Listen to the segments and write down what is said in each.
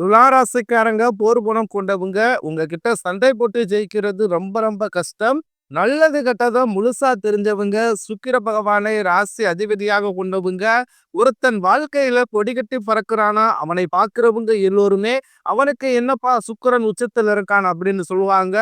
துளாராசிக்காரங்க போர் குணம் கொண்டவங்க உங்ககிட்ட சண்டை போட்டு ஜெயிக்கிறது ரொம்ப ரொம்ப கஷ்டம். நல்லது கெட்டதை முழுசா தெரிஞ்சவங்க சுக்கிர பகவானை ராசி அதிபதியாக கொண்டவங்க ஒருத்தன் வாழ்க்கையில கொடிகட்டி பறக்குறானா அவனை பார்க்கிறவங்க எல்லோருமே அவனுக்கு என்னப்பா சுக்கிரன் உச்சத்தில் இருக்கான் அப்படின்னு சொல்லுவாங்க.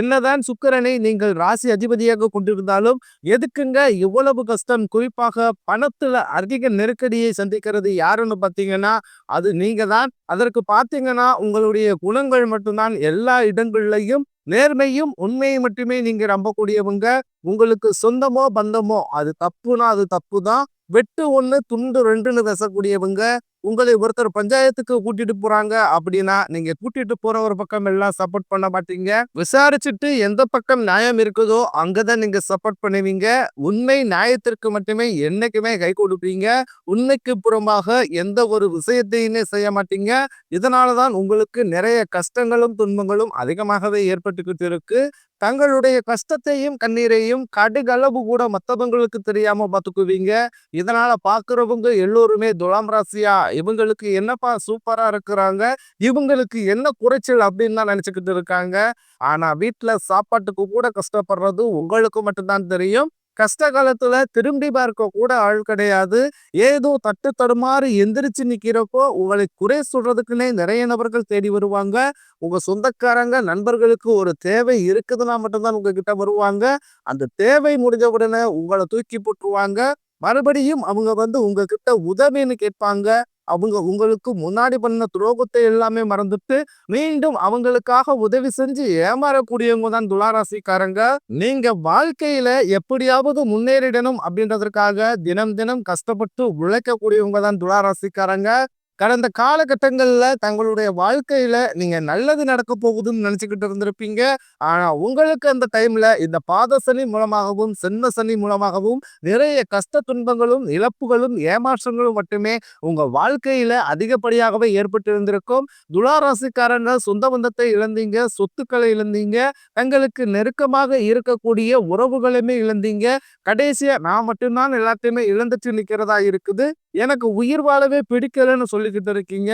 என்னதான் சுக்கிரனை நீங்கள் ராசி அதிபதியாக கொண்டிருந்தாலும் எதுக்குங்க இவ்வளவு கஷ்டம்? குறிப்பாக பணத்துல அதிக நெருக்கடியை சந்திக்கிறது யாருன்னு பார்த்தீங்கன்னா அது நீங்க தான் அதற்கு பார்த்தீங்கன்னா உங்களுடைய குணங்கள் மட்டும்தான். எல்லா இடங்கள்லையும் நேர்மையும் உண்மையை மட்டுமே நீங்க நம்பக்கூடியவங்க உங்களுக்கு சொந்தமோ பந்தமோ அது தப்புனா அது தப்பு தான் வெட்டு ஒன்று துண்டு ரெண்டுன்னு பேசக்கூடியவங்க உங்களை ஒருத்தர் பஞ்சாயத்துக்கு கூட்டிட்டு போறாங்க அப்படின்னா நீங்க கூட்டிட்டு போற ஒரு பக்கம் எல்லாம் சப்போர்ட் பண்ண மாட்டீங்க. விசாரிச்சுட்டு எந்த பக்கம் நியாயம் இருக்குதோ அங்கதான் நீங்க சப்போர்ட் பண்ணுவீங்க. உண்மை நியாயத்திற்கு மட்டுமே என்னைக்குமே கை கொடுப்பீங்க. உண்மைக்கு புறமாக எந்த ஒரு விஷயத்தையுமே செய்ய மாட்டீங்க. இதனாலதான் உங்களுக்கு நிறைய கஷ்டங்களும் துன்பங்களும் அதிகமாகவே ஏற்பட்டுக்கிட்டு இருக்கு. தங்களுடைய கஷ்டத்தையும் கண்ணீரையும் கடுகளவு கூட மற்றவங்களுக்கு தெரியாம பார்த்துக்குவீங்க இதனால பாக்குறவங்க எல்லோருமே துலாம் ராசியா. இவங்களுக்கு என்னப்பா சூப்பரா இருக்கிறாங்க? இவங்களுக்கு என்ன குறைச்சல் அப்படின்னு தான் நினைச்சுக்கிட்டு இருக்காங்க. ஆனா வீட்டுல சாப்பாட்டுக்கு கூட கஷ்டப்படுறது உங்களுக்கு மட்டும்தான் தெரியும். கஷ்ட காலத்துல திரும்பி பார்க்க கூட ஆள் கிடையாது. ஏதோ தட்டு தடுமாறு எந்திரிச்சு நிக்கிறப்போ உங்களை குறை சொல்றதுக்குன்னே நிறைய நபர்கள் தேடி வருவாங்க. உங்க சொந்தக்காரங்க நண்பர்களுக்கு ஒரு தேவை இருக்குதுன்னா மட்டும்தான் உங்ககிட்ட வருவாங்க. அந்த தேவை முடிஞ்ச உடனே உங்களை தூக்கி போட்டுருவாங்க. மறுபடியும் அவங்க வந்து உங்ககிட்ட உதவின்னு கேட்பாங்க. அவங்க உங்களுக்கு முன்னாடி பண்ண துரோகத்தை எல்லாமே மறந்துட்டு மீண்டும் அவங்களுக்காக உதவி செஞ்சு ஏமாறக்கூடியவங்க தான் துளாராசிக்காரங்க. நீங்க வாழ்க்கையில எப்படியாவது முன்னேறிடணும் அப்படின்றதற்காக தினம் தினம் கஷ்டப்பட்டு உழைக்கக்கூடியவங்க தான் துளாராசிக்காரங்க. கடந்த காலகட்டங்களில் தங்களுடைய வாழ்க்கையில் நீங்கள் நல்லது நடக்க போகுதுன்னு நினச்சிக்கிட்டு இருந்திருப்பீங்க. ஆனால் உங்களுக்கு அந்த டைமில் இந்த பாத சனி மூலமாகவும் சென்ம சனி மூலமாகவும் நிறைய கஷ்ட துன்பங்களும் இழப்புகளும் ஏமாற்றங்களும் மட்டுமே உங்கள் வாழ்க்கையில் அதிகப்படியாகவே ஏற்பட்டு இருந்திருக்கும். துளாராசிக்காரங்க சொந்த பந்தத்தை இழந்தீங்க சொத்துக்களை இழந்தீங்க தங்களுக்கு நெருக்கமாக இருக்கக்கூடிய உறவுகளுமே இழந்தீங்க. கடைசியாக நான் மட்டும்தான் எல்லாத்தையுமே இழந்துட்டு நிற்கிறதா இருக்குது. எனக்கு உயிர் வாழவே பிடிக்கலன்னு சொல்லிக்கிட்டு இருக்கீங்க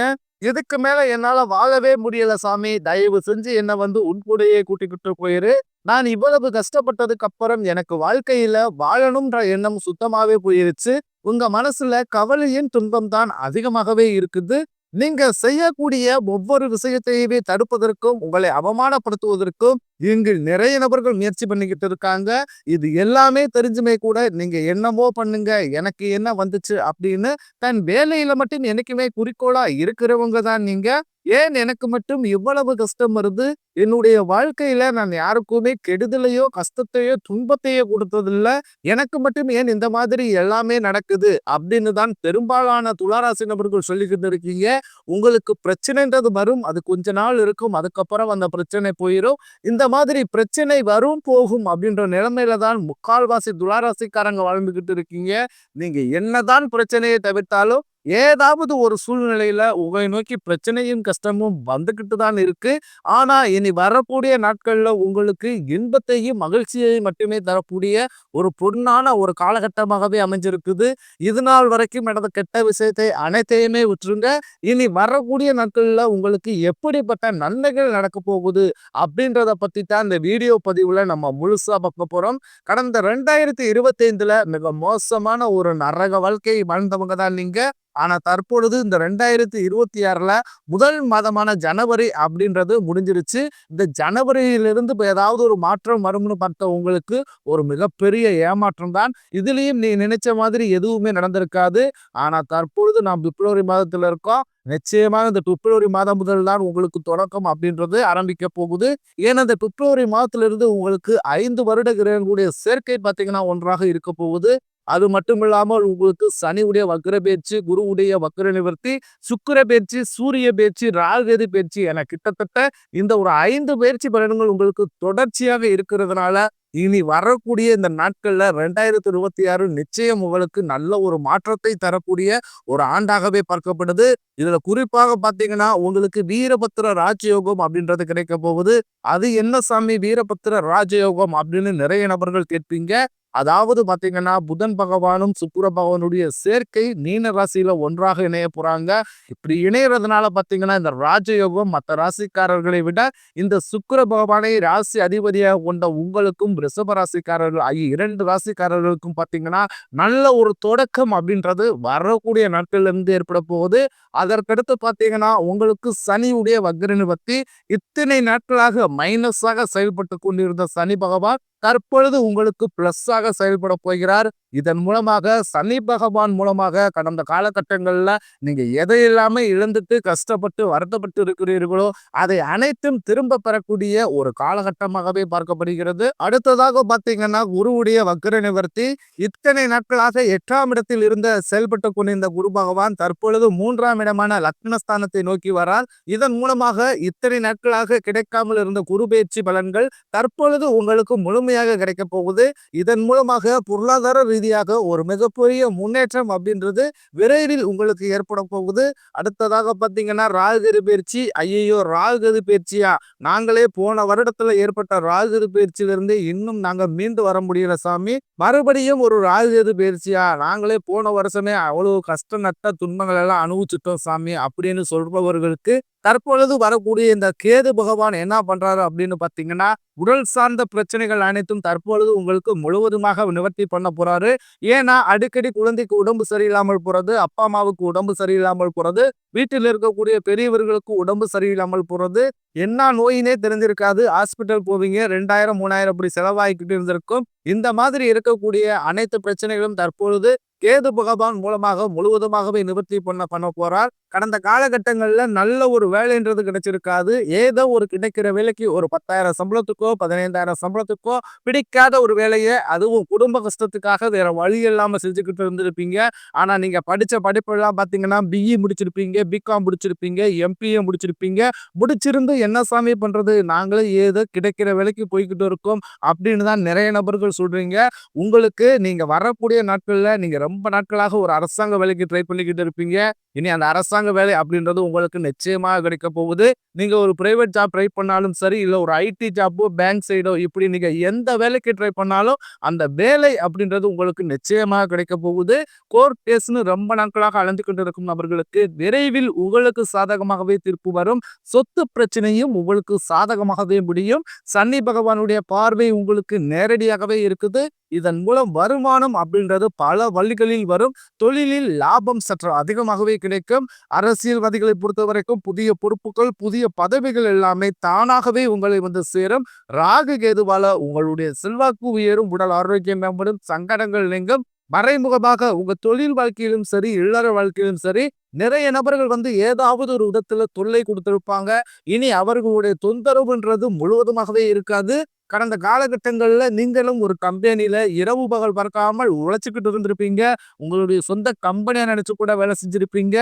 இதுக்கு மேல என்னால வாழவே முடியல சாமி. தயவு செஞ்சு என்ன வந்து உன்கூடையே கூட்டிக்கிட்டு போயிரு. நான் இவ்வளவு கஷ்டப்பட்டதுக்கு அப்புறம் எனக்கு வாழ்க்கையில வாழணும்ன்ற எண்ணம் சுத்தமாவே போயிருச்சு. உங்க மனசுல கவலையின் துன்பம் தான் அதிகமாகவே இருக்குது. நீங்க செய்யக்கூடிய ஒவ்வொரு விஷயத்தையுமே தடுப்பதற்கும் உங்களை அவமானப்படுத்துவதற்கும் இங்கு நிறைய நபர்கள் முயற்சி பண்ணிக்கிட்டு இருக்காங்க. இது எல்லாமே தெரிஞ்சுமே கூட நீங்க என்னமோ பண்ணுங்க எனக்கு என்ன வந்துச்சு அப்படின்னு தன் வேலையில மட்டும் என்னைக்குமே குறிக்கோளா இருக்கிறவங்க தான் நீங்க. ஏன் எனக்கு மட்டும் இவ்வளவு கஷ்டம் வருது? என்னுடைய வாழ்க்கையில நான் யாருக்குமே கெடுதலையோ கஷ்டத்தையோ துன்பத்தையோ கொடுத்ததில்ல. எனக்கு மட்டும் ஏன் இந்த மாதிரி எல்லாமே நடக்குது? அப்படின்னு தான் பெரும்பாலான துளாராசி நபர்கள் சொல்லிக்கிட்டு இருக்கீங்க. உங்களுக்கு பிரச்சனைன்றது வரும் அது கொஞ்ச நாள் இருக்கும் அதுக்கப்புறம் அந்த பிரச்சனை போயிடும் இந்த மாதிரி பிரச்சனை வரும் போகும் அப்படின்ற நிலைமையில தான் முக்கால்வாசி துளாராசிக்காரங்க வாழ்ந்துகிட்டு இருக்கீங்க. நீங்க என்னதான் பிரச்சனையை தவிர்த்தாலும் ஏதாவது ஒரு சூழ்நிலையில உங்களை நோக்கி பிரச்சனையும் கஷ்டமும் வந்துக்கிட்டு தான் இருக்கு. ஆனா இனி வரக்கூடிய நாட்கள்ல உங்களுக்கு இன்பத்தையும் மகிழ்ச்சியையும் மட்டுமே தரக்கூடிய ஒரு பொண்ணான ஒரு காலகட்டமாகவே அமைஞ்சிருக்குது. இது நாள் வரைக்கும் நடந்த கெட்ட விஷயத்தை அனைத்தையுமே விட்டுருங்க. இனி வரக்கூடிய நாட்கள்ல உங்களுக்கு எப்படிப்பட்ட நன்மைகள் நடக்க போகுது அப்படின்றத பத்தி தான் இந்த வீடியோ பதிவுல நம்ம முழுசா பார்க்க போறோம். கடந்த ரெண்டாயிரத்தி இருபத்தி ஐந்துல மிக மோசமான ஒரு நரக வாழ்க்கையை வாழ்ந்தவங்க தான் நீங்க. ஆனா தற்பொழுது இந்த ரெண்டாயிரத்தி இருபத்தி ஆறுல முதல் மாதமான ஜனவரி அப்படின்றது முடிஞ்சிருச்சு. இந்த ஜனவரியிலிருந்து இப்போ ஏதாவது ஒரு மாற்றம் வரும்னு பார்த்த உங்களுக்கு ஒரு மிகப்பெரிய ஏமாற்றம் தான். இதுலேயும் நீ நினைச்ச மாதிரி எதுவுமே நடந்திருக்காது. ஆனா தற்பொழுது நாம் பிப்ரவரி மாதத்துல இருக்கோம். நிச்சயமாக இந்த பிப்ரவரி மாதம் முதல் தான் உங்களுக்கு தொடக்கம் அப்படின்றது ஆரம்பிக்க போகுது. ஏன்னா இந்த பிப்ரவரி மாதத்திலிருந்து உங்களுக்கு ஐந்து வருட கிரகங்களுடைய சேர்க்கை பார்த்தீங்கன்னா ஒன்றாக இருக்க போகுது. அது மட்டும் இல்லாமல் உங்களுக்கு சனியுடைய வக்கர பேச்சு குருவுடைய வக்கர நிவர்த்தி சுக்கர பேச்சு சூரிய பேச்சு ராகுகேது பேச்சு என கிட்டத்தட்ட இந்த ஒரு ஐந்து பயிற்சி பலன்கள் உங்களுக்கு தொடர்ச்சியாக இருக்கிறதுனால இனி வரக்கூடிய இந்த நாட்கள்ல ரெண்டாயிரத்தி இருபத்தி ஆறு நிச்சயம் உங்களுக்கு நல்ல ஒரு மாற்றத்தை தரக்கூடிய ஒரு ஆண்டாகவே பார்க்கப்படுது. இதுல குறிப்பாக பாத்தீங்கன்னா உங்களுக்கு வீரபத்திர ராஜயோகம் அப்படின்றது கிடைக்க போகுது. அது என்ன சாமி? வீரபத்திர ராஜயோகம் அப்படின்னு நிறைய நபர்கள் கேட்பீங்க. அதாவது பார்த்தீங்கன்னா புதன் பகவானும் சுக்கிர பகவானுடைய சேர்க்கை நீன ராசியில ஒன்றாக இணைய போறாங்க. இப்படி இணையறதுனால பார்த்தீங்கன்னா இந்த ராஜயோகம் மற்ற ராசிக்காரர்களை விட இந்த சுக்கிர பகவானை ராசி அதிபதியாக கொண்ட உங்களுக்கும் ரிஷப ராசிக்காரர்கள் ஆகிய இரண்டு ராசிக்காரர்களுக்கும் பார்த்தீங்கன்னா நல்ல ஒரு தொடக்கம் அப்படின்றது வரக்கூடிய நாட்கள்ல இருந்து ஏற்பட போகுது. அதற்கடுத்து பார்த்தீங்கன்னா உங்களுக்கு சனியுடைய வக்ர நிவர்த்தி இத்தனை நாட்களாக மைனஸாக செயல்பட்டு கொண்டிருந்த சனி பகவான் தற்பொழுது உங்களுக்கு பிளஸ்ஸாக செயல்பட போகிறார். இதன் மூலமாக சனி பகவான் மூலமாக கடந்த காலகட்டங்களில் நீங்கள் எதையெல்லாமே இழந்துட்டு கஷ்டப்பட்டு வருத்தப்பட்டு இருக்கிறீர்களோ அதை அனைத்தும் திரும்ப பெறக்கூடிய ஒரு காலகட்டமாகவே பார்க்கப்படுகிறது. அடுத்ததாக பார்த்தீங்கன்னா குருவுடைய வக்கர நிவர்த்தி இத்தனை நாட்களாக எட்டாம் இடத்தில் இருந்த செயல்பட்டு கொண்டிருந்த குரு பகவான் தற்பொழுது மூன்றாம் இடமான லக்னஸ்தானத்தை நோக்கி வரார். இதன் மூலமாக இத்தனை நாட்களாக கிடைக்காமல் இருந்த குரு பயிற்சி பலன்கள் தற்பொழுது உங்களுக்கு முழுமையாக கிடைக்கப் போகுது. இதன் மூலமாக பொருளாதார ரீதியாக ஒரு மிகப்பெரிய முன்னேற்றம் அப்படின்றது விரைவில் உங்களுக்கு ஏற்பட போகுது. அடுத்ததாக பார்த்தீங்கன்னா ராகுகதி பயிற்சி ஐயோ ராகுகதி பயிற்சியா? நாங்களே போன வருடத்துல ஏற்பட்ட ராகுகதி பயிற்சியிலிருந்து இன்னும் நாங்கள் மீண்டு வர முடியல சாமி. மறுபடியும் ஒரு ராகுகதி பயிற்சியா? நாங்களே போன வருஷமே அவ்வளவு கஷ்ட நட்ட துன்பங்கள் எல்லாம் அனுபவிச்சுட்டோம் சாமி அப்படின்னு சொல்பவர்களுக்கு தற்பொழுது வரக்கூடிய இந்த கேது பகவான் என்ன பண்றாரு அப்படின்னு பார்த்தீங்கன்னா உடல் சார்ந்த பிரச்சனைகள் அனைத்தும் தற்பொழுது உங்களுக்கு முழுவதுமாக நிவர்த்தி பண்ண போறாரு. ஏன்னா அடிக்கடி குழந்தைக்கு உடம்பு சரியில்லாமல் போறது அப்பா அம்மாவுக்கு உடம்பு சரியில்லாமல் போறது வீட்டில் இருக்கக்கூடிய பெரியவர்களுக்கு உடம்பு சரியில்லாமல் போறது. என்ன நோயினே தெரிஞ்சிருக்காது. ஹாஸ்பிட்டல் போவீங்க ரெண்டாயிரம் மூணாயிரம் அப்படி செலவாகிக்கிட்டு இருந்திருக்கும். இந்த மாதிரி இருக்கக்கூடிய அனைத்து பிரச்சனைகளும் தற்பொழுது கேது பகவான் மூலமாக முழுவதுமாகவே நிவர்த்தி பண்ண பண்ண போறார். கடந்த காலகட்டங்களில் நல்ல ஒரு வேலைன்றது கிடைச்சிருக்காது. ஏதோ ஒரு கிடைக்கிற வேலைக்கு ஒரு பத்தாயிரம் சம்பளத்துக்கோ பதினைந்தாயிரம் சம்பளத்துக்கோ பிடிக்காத ஒரு வேலையை அதுவும் குடும்ப கஷ்டத்துக்காக வேற வழி இல்லாமல் செஞ்சுக்கிட்டு இருந்திருப்பீங்க. ஆனால் நீங்கள் படித்த படிப்பெல்லாம் பார்த்தீங்கன்னா பிஇ முடிச்சிருப்பீங்க பிகாம் முடிச்சிருப்பீங்க எம்பிஏ முடிச்சிருப்பீங்க. முடிச்சிருந்து என்ன சாமி பண்ணுறது நாங்களே ஏதோ கிடைக்கிற வேலைக்கு போய்கிட்டு இருக்கோம் அப்படின்னு தான் நிறைய நபர்கள் சொல்றீங்க. உங்களுக்கு நீங்க வரக்கூடிய நாட்கள்ல நீங்க ரொம்ப நாட்களாக ஒரு அரசாங்க வேலைக்கு ட்ரை பண்ணிக்கிட்டு இருப்பீங்க. இனி அந்த அரசாங்க வேலை அப்படின்றது உங்களுக்கு நிச்சயமாக கிடைக்க போகுது. நீங்க ஒரு பிரைவேட் ஜாப் ட்ரை பண்ணாலும் சரி இல்ல ஒரு ஐடி ஜாப்போ பேங்க் சைடோ இப்படி நீங்க எந்த வேலைக்கு ட்ரை பண்ணாலும் அந்த வேலை அப்படின்றது உங்களுக்கு நிச்சயமாக கிடைக்க போகுது. கோர்ட் கேஸ்னு ரொம்ப நாட்களாக அலைந்து கொண்டு இருக்கும் நபர்களுக்கு விரைவில் உங்களுக்கு சாதகமாகவே தீர்ப்பு வரும். சொத்து பிரச்சனையும் உங்களுக்கு சாதகமாகவே முடியும். சன்னி பகவானுடைய பார்வை உங்களுக்கு நேரடியாகவே இருக்குது. இதன் மூலம் வருமானம் அப்படின்றது பல வழிகளில் வரும். தொழிலில் லாபம் சற்று அதிகமாகவே கிடைக்கும். அரசியல்வாதிகளை பொறுத்த வரைக்கும் புதிய பொறுப்புகள் புதிய பதவிகள் எல்லாமே தானாகவே உங்களை வந்து சேரும். ராகு கேதுவால உங்களுடைய செல்வாக்கு உயரும் உடல் ஆரோக்கியம் மேம்படும் சங்கடங்கள் நீங்கும். மறைமுகமாக உங்க தொழில் வாழ்க்கையிலும் சரி இல்லற வாழ்க்கையிலும் சரி நிறைய நபர்கள் வந்து ஏதாவது ஒரு விதத்துல தொல்லை கொடுத்திருப்பாங்க. இனி அவர்களுடைய தொந்தரவுன்றது முழுவதுமாகவே இருக்காது. கடந்த காலகட்டங்களில் நீங்களும் ஒரு கம்பெனியில் இரவு பகல் பறக்காமல் உழைச்சிக்கிட்டு இருந்திருப்பீங்க. உங்களுடைய சொந்த கம்பெனியாக நினச்சி கூட வேலை செஞ்சுருப்பீங்க.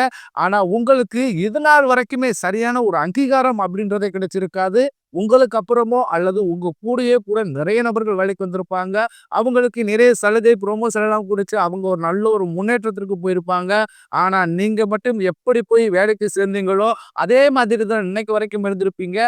ஆனால் உங்களுக்கு இது நாள் வரைக்குமே சரியான ஒரு அங்கீகாரம் அப்படின்றதே கிடைச்சிருக்காது. உங்களுக்கு அப்புறமோ அல்லது உங்க கூடயே கூட நிறைய நபர்கள் வேலைக்கு வந்திருப்பாங்க. அவங்களுக்கு நிறைய சலுகை ப்ரொமோஷன் எல்லாம் கொடுத்து அவங்க ஒரு நல்ல ஒரு முன்னேற்றத்திற்கு போயிருப்பாங்க. ஆனா நீங்க மட்டும் எப்படி போய் வேலைக்கு சேர்ந்தீங்களோ அதே மாதிரி தான் இன்னைக்கு வரைக்கும் இருந்திருப்பீங்க.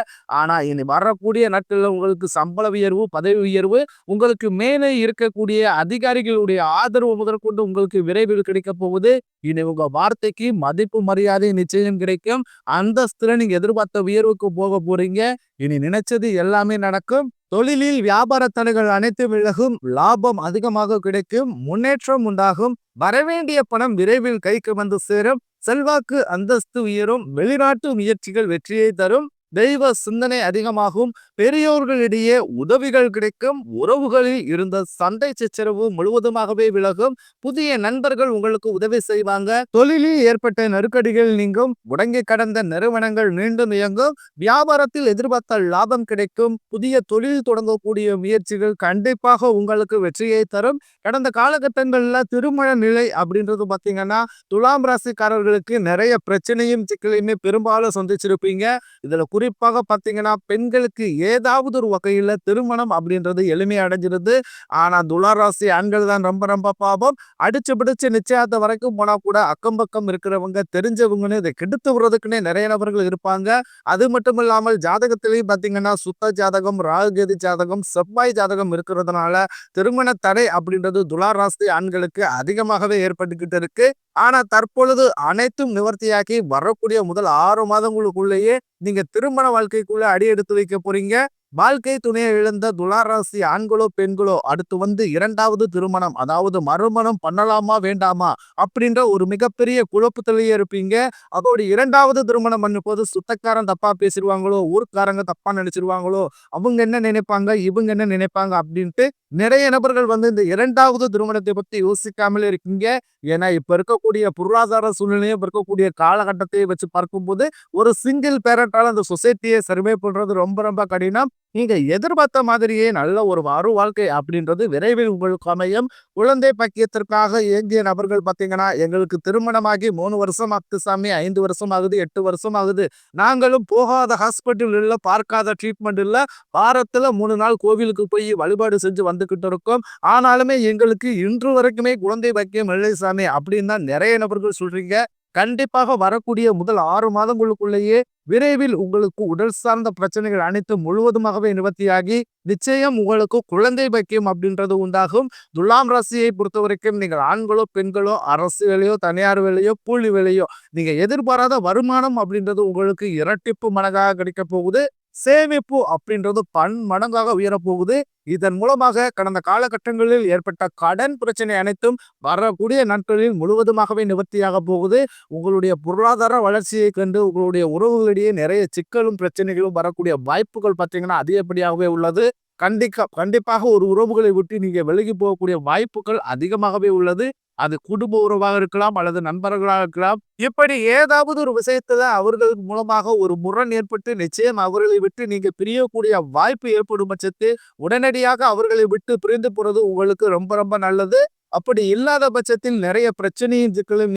ஆனா இனி வரக்கூடிய நாட்கள்ல உங்களுக்கு சம்பள உயர்வு பதவி உயர்வு உங்களுக்கு மேலே இருக்கக்கூடிய அதிகாரிகளுடைய ஆதரவு முதற்கொண்டு உங்களுக்கு விரைவில் கிடைக்க போகுது. இனி உங்க வார்த்தைக்கு மதிப்பு மரியாதை நிச்சயம் கிடைக்கும். அந்தஸ்துல நீங்க எதிர்பார்த்த உயர்வுக்கு போக போறீங்க. இனி நீ நினைச்சது எல்லாமே நடக்கும். தொழிலில் வியாபார தடைகள் அனைத்து விலகும். லாபம் அதிகமாக கிடைக்கும். முன்னேற்றம் உண்டாகும். வரவேண்டிய பணம் விரைவில் கைக்கு வந்து சேரும். செல்வாக்கு அந்தஸ்து உயரும். வெளிநாட்டு முயற்சிகள் வெற்றியை தரும். தெய்வ சிந்தனை அதிகமாகும். பெரியோர்களிடையே உதவிகள் கிடைக்கும். உறவுகளில் இருந்த சண்டை சச்சரவு முழுவதுமாகவே விலகும். புதிய நண்பர்கள் உங்களுக்கு உதவி செய்வாங்க. தொழிலில் ஏற்பட்ட நெருக்கடிகள் நீங்கும். முடங்கி கடந்த நிறுவனங்கள் மீண்டும் இயங்கும். வியாபாரத்தில் எதிர்பார்த்த லாபம் கிடைக்கும். புதிய தொழில் தொடங்கக்கூடிய முயற்சிகள் கண்டிப்பாக உங்களுக்கு வெற்றியை தரும். கடந்த காலகட்டங்கள்ல திருமண நிலை அப்படின்றது பார்த்தீங்கன்னா துலாம் ராசிக்காரர்களுக்கு நிறைய பிரச்சனையும் சிக்கலையுமே பெரும்பாலும் சந்திச்சிருப்பீங்க. இதுல குறிப்பாக பார்த்தீங்கன்னா பெண்களுக்கு ஏதாவது ஒரு வகையில் திருமணம் அப்படின்றது எளிமையா அடைஞ்சிருது. ஆனா துளாராசி ஆண்கள் தான் ரொம்ப ரொம்ப பாவம். அடிச்சு பிடிச்சு நிச்சயத்தை வரைக்கும் போனால் கூட அக்கம் பக்கம் இருக்கிறவங்க தெரிஞ்சவங்கன்னு இதை கெடுத்து விடுறதுக்குன்னே நிறைய நபர்கள் இருப்பாங்க. அது மட்டும் இல்லாமல் ஜாதகத்திலையும் பார்த்தீங்கன்னா சுத்த ஜாதகம் ராகுகேது ஜாதகம் செவ்வாய் ஜாதகம் இருக்கிறதுனால திருமண தடை அப்படின்றது துளாராசி ஆண்களுக்கு அதிகமாகவே ஏற்பட்டுக்கிட்டு இருக்கு. ஆனா தற்பொழுது அனைத்தும் நிவர்த்தியாக்கி வரக்கூடிய முதல் ஆறு மாதங்களுக்குள்ளேயே நீங்க திருமண வாழ்க்கைக்குள்ள அடி எடுத்து வைக்க போறீங்க. வாழ்க்கை துணையை இழந்த துளாராசி ஆண்களோ பெண்களோ அடுத்து வந்து இரண்டாவது திருமணம் அதாவது மறுமணம் பண்ணலாமா வேண்டாமா அப்படின்ற ஒரு மிகப்பெரிய குழப்பத்திலேயே இருப்பீங்க. அதோட இரண்டாவது திருமணம் பண்ணும்போது சுத்தக்காரன் தப்பா பேசிடுவாங்களோ ஊர்க்காரங்க தப்பா நினைச்சிருவாங்களோ அவங்க என்ன நினைப்பாங்க இவங்க என்ன நினைப்பாங்க அப்படின்ட்டு நிறைய நபர்கள் வந்து இந்த இரண்டாவது திருமணத்தை பத்தி யோசிக்காமலே இருக்கீங்க. ஏன்னா இப்ப இருக்கக்கூடிய பொருளாதார சூழ்நிலையும் இப்ப இருக்கக்கூடிய காலகட்டத்தையும் வச்சு பார்க்கும்போது ஒரு சிங்கிள் பேரண்டால் அந்த சொசைட்டியை சர்வே பண்றது ரொம்ப ரொம்ப கடினம். நீங்கள் எதிர்பார்த்த மாதிரியே நல்ல ஒரு மறு வாழ்க்கை அப்படின்றது விரைவில் உங்களுக்கு அமையும். குழந்தை பக்கியத்திற்காக இயங்கிய நபர்கள் பார்த்தீங்கன்னா எங்களுக்கு திருமணமாகி மூணு வருஷம் ஆகுது சாமி ஐந்து வருஷம் ஆகுது எட்டு வருஷம் ஆகுது நாங்களும் போகாத ஹாஸ்பிட்டல் இல்லை பார்க்காத ட்ரீட்மெண்ட் இல்லை. வாரத்தில் மூணு நாள் கோவிலுக்கு போய் வழிபாடு செஞ்சு வந்துக்கிட்டு இருக்கோம். ஆனாலுமே எங்களுக்கு இன்று வரைக்குமே குழந்தை பக்கியம் இல்லை சாமி அப்படின்னு தான் நிறைய நபர்கள் சொல்கிறீங்க கண்டிப்பாக வரக்கூடிய முதல் ஆறு மாதங்களுக்குள்ளேயே விரைவில் உங்களுக்கு உடல் சார்ந்த பிரச்சனைகள் அனைத்தும் முழுவதுமாகவே நிவர்த்தியாகி நிச்சயம் உங்களுக்கு குழந்தை பக்கியம் அப்படின்றது உண்டாகும். துலாம் ராசியை பொறுத்த வரைக்கும் நீங்கள் ஆண்களோ பெண்களோ அரசு வேலையோ தனியார் வேலையோ கூலி வேலையோ நீங்கள் எதிர்பாராத வருமானம் அப்படின்றது உங்களுக்கு இரட்டிப்பு மனதாக கிடைக்க போகுது. சேமிப்பு அப்படின்றது பன்மடங்காக உயரப்போகுது. இதன் மூலமாக கடந்த காலகட்டங்களில் ஏற்பட்ட கடன் பிரச்சனை அனைத்தும் வரக்கூடிய நாட்களில் முழுவதுமாகவே நிவர்த்தியாக போகுது. உங்களுடைய பொருளாதார வளர்ச்சியை கண்டு உங்களுடைய உறவுகளிடையே நிறைய சிக்கலும் பிரச்சனைகளும் வரக்கூடிய வாய்ப்புகள் பார்த்தீங்கன்னா அதிகப்படியாகவே உள்ளது. கண்டிக்க கண்டிப்பாக ஒரு உறவுகளை விட்டு நீங்கள் விலகி போகக்கூடிய வாய்ப்புகள் அதிகமாகவே உள்ளது. அது குடும்ப உறவாக இருக்கலாம் அல்லது நண்பர்களாக இருக்கலாம். இப்படி ஏதாவது ஒரு விஷயத்துல அவர்கள் மூலமாக ஒரு முரண் ஏற்பட்டு நிச்சயம் அவர்களை விட்டு நீங்க பிரியக்கூடிய வாய்ப்பு ஏற்படும் பட்சத்தில் உடனடியாக அவர்களை விட்டு பிரிந்து போறது உங்களுக்கு ரொம்ப ரொம்ப நல்லது. அப்படி இல்லாத பட்சத்தில் நிறைய பிரச்சனையும் சிக்கலும்